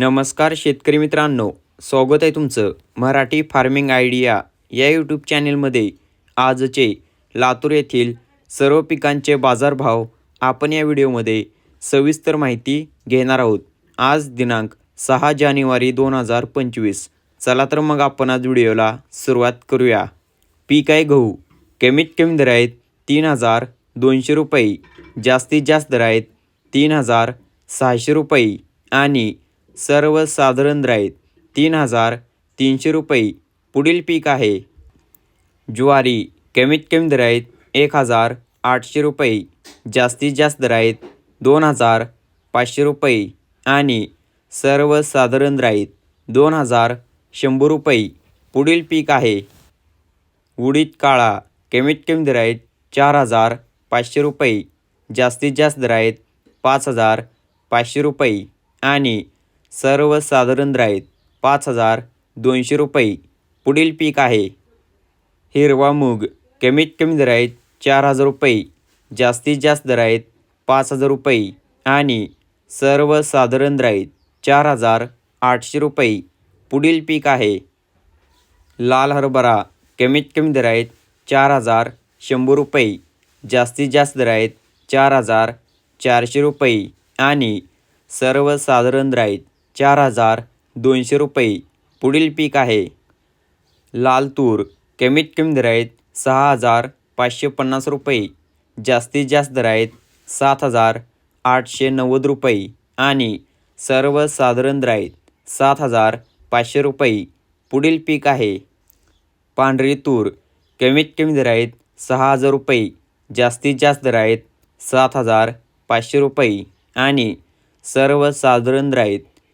नमस्कार शेतकरी मित्रांनो स्वागत आहे तुमचं मराठी फार्मिंग आयडिया या यूट्यूब चॅनेलमध्ये आजचे लातूर येथील सर्व पिकांचे बाजारभाव आपण या व्हिडिओमध्ये सविस्तर माहिती घेणार आहोत. आज दिनांक सहा जानेवारी दोन हजार पंचवीस. चला तर मग आपण आज व्हिडिओला सुरुवात करूया. पीक आहे गहू. कमीत कमी दर आहेत तीन हजार दोनशे रुपये. जास्तीत जास्त दर आहेत तीन हजार सहाशे रुपये. आणि सर्वसाधारण राहीत तीन हजार तीनशे रुपये. पुढील पीक आहे. ज्वारी कमीत कमी दराईत एक हजार आठशे रुपये. जास्तीत जास्त दराईत दोन हजार पाचशे रुपये. आणि सर्वसाधारण राहीत दोन हजार शंभर रुपये. पुढील पीक आहे. उडीद काळा कमीत कमी दराईत चार हजार पाचशे रुपये. जास्तीत जास्त दराईत पाच हजार पाचशे रुपये. आणि सर्वसाधारण साधारण आहेत पाच हजार दोनशे रुपये. पुढील पीक आहे. हिरवा मूग कमीत कमी दर आहेत चार हजार रुपये. जास्तीत जास्त दर आहेत पाच हजार रुपये. आणि सर्वसाधारण साधारण आहेत चार हजार आठशे रुपये. पुढील पीक आहे. लाल हरभरा कमीत कमी दर आहेत चार हजार शंभर रुपये. जास्तीत जास्त दर आहेत चार हजार चारशे रुपये. आणि सर्वसाधारण राहीत चार हजार दोनशे रुपये. पुढील पीक आहे. लाल तूर कमीत कमी दर आहेत सहा हजार पाचशे पन्नास रुपये. जास्तीत जास्त दर आहेत सात हजार आठशे नव्वद रुपये. आणि सर्वसाधारण दर आहेत सात हजार पाचशे रुपये. पुढील पीक आहे. पांढरी तूर कमीत कमी दर आहेत सहा हजार रुपये. जास्तीत जास्त दर आहेत सात हजार पाचशे रुपये. आणि सर्वसाधारण दर आहेत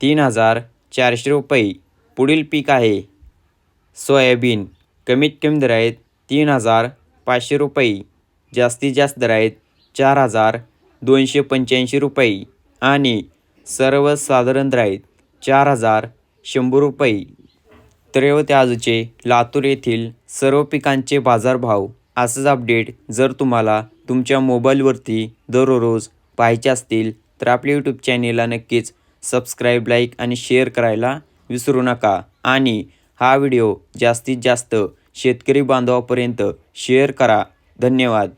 तीन हजार चारशे रुपये. पुढील पीक आहे. सोयाबीन. कमीत कमी दर आहेत तीन हजार पाचशे रुपये. जास्तीत जास्त दर आहेत चार हजार दोनशे पंच्याऐंशी रुपये. आणि सर्वसाधारण दर आहेत चार हजार शंभर रुपये. तर आजचे लातूर येथील सर्व पिकांचे बाजारभाव असंच अपडेट जर तुम्हाला तुमच्या मोबाईलवरती दररोज पाहायचे असतील तर आपल्या यूट्यूब चॅनेलला नक्कीच सबस्क्राईब लाईक आणि शेअर करायला विसरू नका. आणि हा व्हिडिओ जास्तीत जास्त शेतकरी बांधवापर्यंत शेअर करा. धन्यवाद.